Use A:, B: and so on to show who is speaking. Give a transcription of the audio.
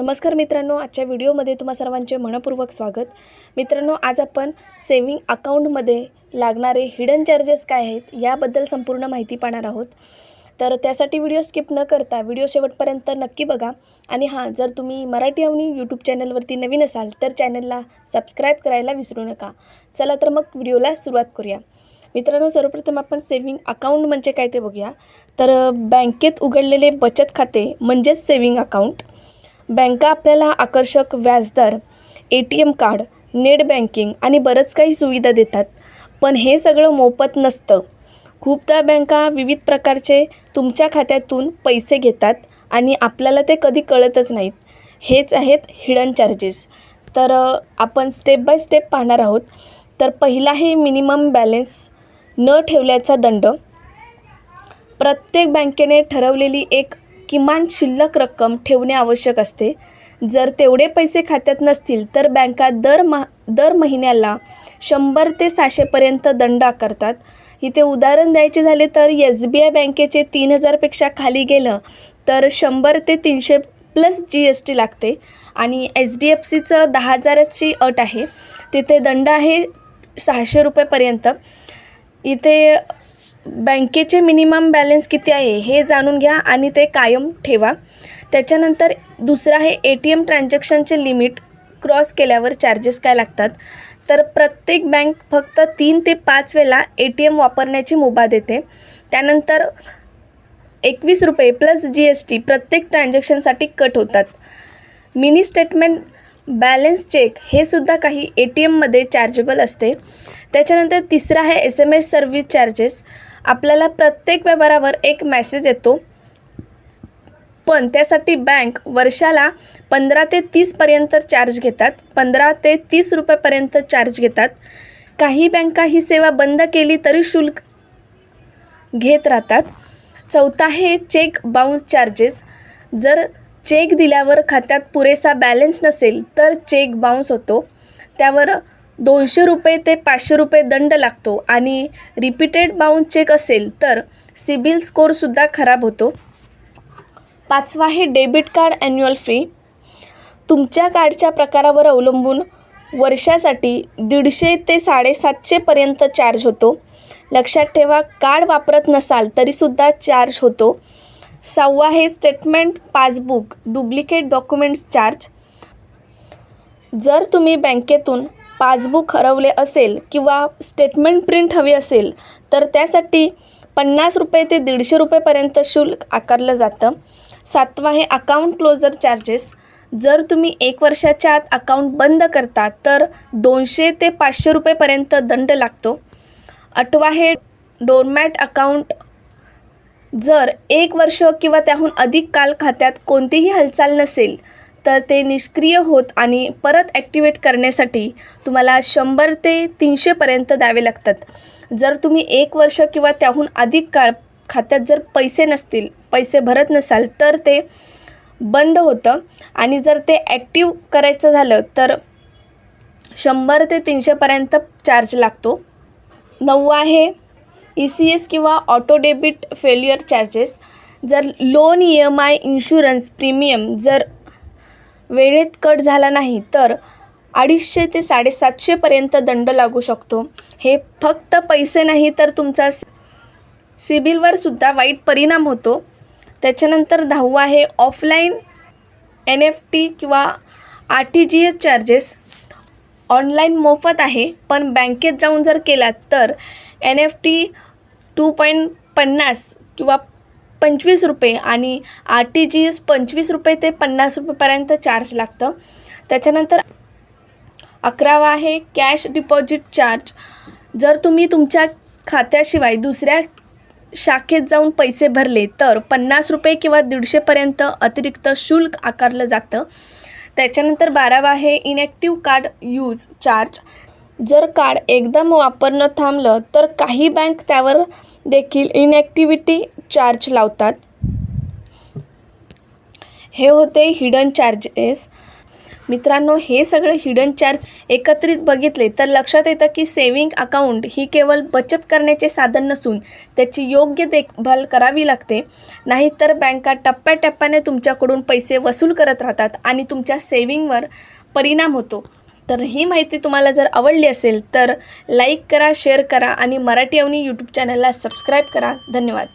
A: नमस्कार मित्रांनो आजच्या व्हिडिओमध्ये तुम्हा सर्वांचे मनपूर्वक स्वागत. मित्रांनो आज आपण सेविंग अकाउंटमध्ये लागणारे हिडन चार्जेस काय आहेत याबद्दल संपूर्ण माहिती पाहणार आहोत. तर त्यासाठी व्हिडिओ स्किप न करता व्हिडिओ शेवटपर्यंत नक्की बघा. आणि हां जर तुम्ही मराठी अवनी यूट्यूब चॅनलवरती नवीन असाल तर चॅनलला सबस्क्राईब करायला विसरू नका. चला तर मग व्हिडिओला सुरुवात करूया. मित्रांनो सर्वप्रथम आपण सेव्हिंग अकाउंट म्हणजे काय ते बघूया. तर बँकेत उघडलेले बचत खाते म्हणजेच सेव्हिंग अकाउंट बँका आपल्याला आकर्षक व्याजदर A T M card net banking आणि बरंच काही सुविधा देतात. पण हे सगळं मोफत नसतं. खूपदा बँका विविध प्रकारचे तुमच्या खात्यातून पैसे घेतात आणि आपल्याला ते कधी कळतच नाहीत. हेच आहेत हिडन चार्जेस तर आपण स्टेप बाय स्टेप पाहणार आहोत. तर पहिला आहे मिनिमम बॅलेन्स न ठेवल्याचा दंड. प्रत्येक बँकेने ठरवलेली एक किमान शिल्लक रक्कम ठेवणे आवश्यक असते. जर तेवढे पैसे खात्यात नसतील तर बँका दर महा दर महिन्याला शंभर ते सहाशेपर्यंत दंड आकारतात. इथे उदाहरण द्यायचे झाले तर एस बी आय बँकेचे तीन हजारपेक्षा खाली गेलं तर शंभर ते तीनशे प्लस जी एस टी लागते आणि एच डी एफ सीचं दहा हजाराची अट आहे. तिथे दंड आहे सहाशे रुपयेपर्यंत इथे बँकेचे मिनिमम बॅलन्स किती आहे हे जाणून घ्या आणि ते कायम ठेवा. त्याच्यानंतर दुसरं आहे ए टी एम ट्रान्झॅक्शनचे लिमिट क्रॉस केल्यावर चार्जेस काय लागतात? तर प्रत्येक बँक फक्त तीन ते पाच वेळा ए टी एम वापरण्याची मुभा देते. त्यानंतर एकवीस रुपये प्लस जी एस टी प्रत्येक ट्रान्झॅक्शनसाठी कट होतात. मिनी स्टेटमेंट बॅलन्स चेक हे सुद्धा काही ए टी एममध्ये चार्जेबल असते. त्याच्यानंतर तिसरं आहे S M S service charges. आपल्याला प्रत्येक व्यवहारावर एक मेसेज येतो. पण त्यासाठी बँक वर्षाला पंधरा ते तीसपर्यंत चार्ज घेतात. पंधरा ते तीस रुपयापर्यंत चार्ज घेतात. काही बँका ही सेवा बंद केली तरी शुल्क घेत राहतात. चौथा हे चेक बाउन्स चार्जेस जर चेक दिल्यावर खात्यात पुरेसा बॅलन्स नसेल तर चेक बाउन्स होतो. त्यावर दोनशे रुपये ते पाचशे रुपये दंड लागतो आणि रिपीटेड बाउन्स चेक असेल तर सिबिल स्कोअरसुद्धा खराब होतो. पाचवा आहे डेबिट कार्ड ॲन्युअल फी तुमच्या कार्डच्या प्रकारावर अवलंबून वर्षासाठी दीडशे ते साडेसातशेपर्यंत चार्ज होतो. लक्षात ठेवा कार्ड वापरत नसाल तरीसुद्धा चार्ज होतो. सहावा आहे statement passbook duplicate documents charge जर तुम्ही बँकेतून पासबुक हरवले असेल किंवा स्टेटमेंट प्रिंट हवी असेल तर त्यासाठी पन्नास रुपये ते दीडशे रुपयेपर्यंत शुल्क आकारलं जातं. सातवा आहे अकाउंट क्लोजर चार्जेस जर तुम्ही एक वर्षाच्या आत अकाउंट बंद करता तर दोनशे ते पाचशे रुपयेपर्यंत दंड लागतो. आठवा आहे डोरमॅट अकाउंट जर एक वर्ष किंवा त्याहून अधिक काल खात्यात कोणतीही हालचाल नसेल तर ते निष्क्रिय होत आणि परत ॲक्टिवेट करण्यासाठी तुम्हाला शंभर ते तीनशेपर्यंत द्यावे लागतात. जर तुम्ही एक वर्ष किंवा त्याहून अधिक काळ खात्यात जर पैसे नसतील पैसे भरत नसाल तर ते बंद होतं. आणि जर ते ॲक्टिव्ह करायचं झालं तर शंभर ते तीनशेपर्यंत चार्ज लागतो. नववा आहे ई सी एस किंवा ऑटो डेबिट फेल्युअर चार्जेस. जर loan E M I insurance premium जर वेळेत कट झाला नाही तर अडीचशे ते साडेसातशेपर्यंत दंड लागू शकतो. हे फक्त पैसे नाही तर तुमचा सिबिलवर सुद्धा वाईट परिणाम होतो. त्याच्यानंतर दहावा आहे ऑफलाईन एन एफ टी किंवा R T G S charges. Online मोफत आहे पण बँकेत जाऊन जर केलात तर N F T two point पन्नास किंवा पंचवीस रुपये आणि आर टी जी एस पंचवीस रुपये ते पन्नास रुपयेपर्यंत चार्ज लागतं. त्याच्यानंतर अकरावा आहे कॅश डिपॉझिट चार्ज जर तुम्ही तुमच्या खात्याशिवाय दुसऱ्या शाखेत जाऊन पैसे भरले तर पन्नास रुपये किंवा दीडशेपर्यंत अतिरिक्त शुल्क आकारलं जातं. त्याच्यानंतर बारावा आहे इनॅक्टिव्ह कार्ड यूज चार्ज जर कार्ड एकदम वापरणं थांबलं तर काही बँक त्यावर देखील इनॲक्टिव्हिटी चार्ज लावतात. हे होते हिडन चार्जेस मित्रांनो हे सगळे हिडन चार्ज एकत्रित बघितले तर लक्षात येतं की सेविंग अकाउंट ही केवळ बचत करण्याचे साधन नसून त्याची योग्य देखभाल करावी लागते. नाहीतर बँका टप्प्याटप्प्याने तुमच्याकडून पैसे वसूल करत राहतात आणि तुमच्या सेविंगवर परिणाम होतो. तर ही माहिती तुम्हाला जर आवडली असेल तर लाईक करा शेअर करा आणि मराठी अवनी यूट्यूब चॅनलला सबस्क्राईब करा. धन्यवाद.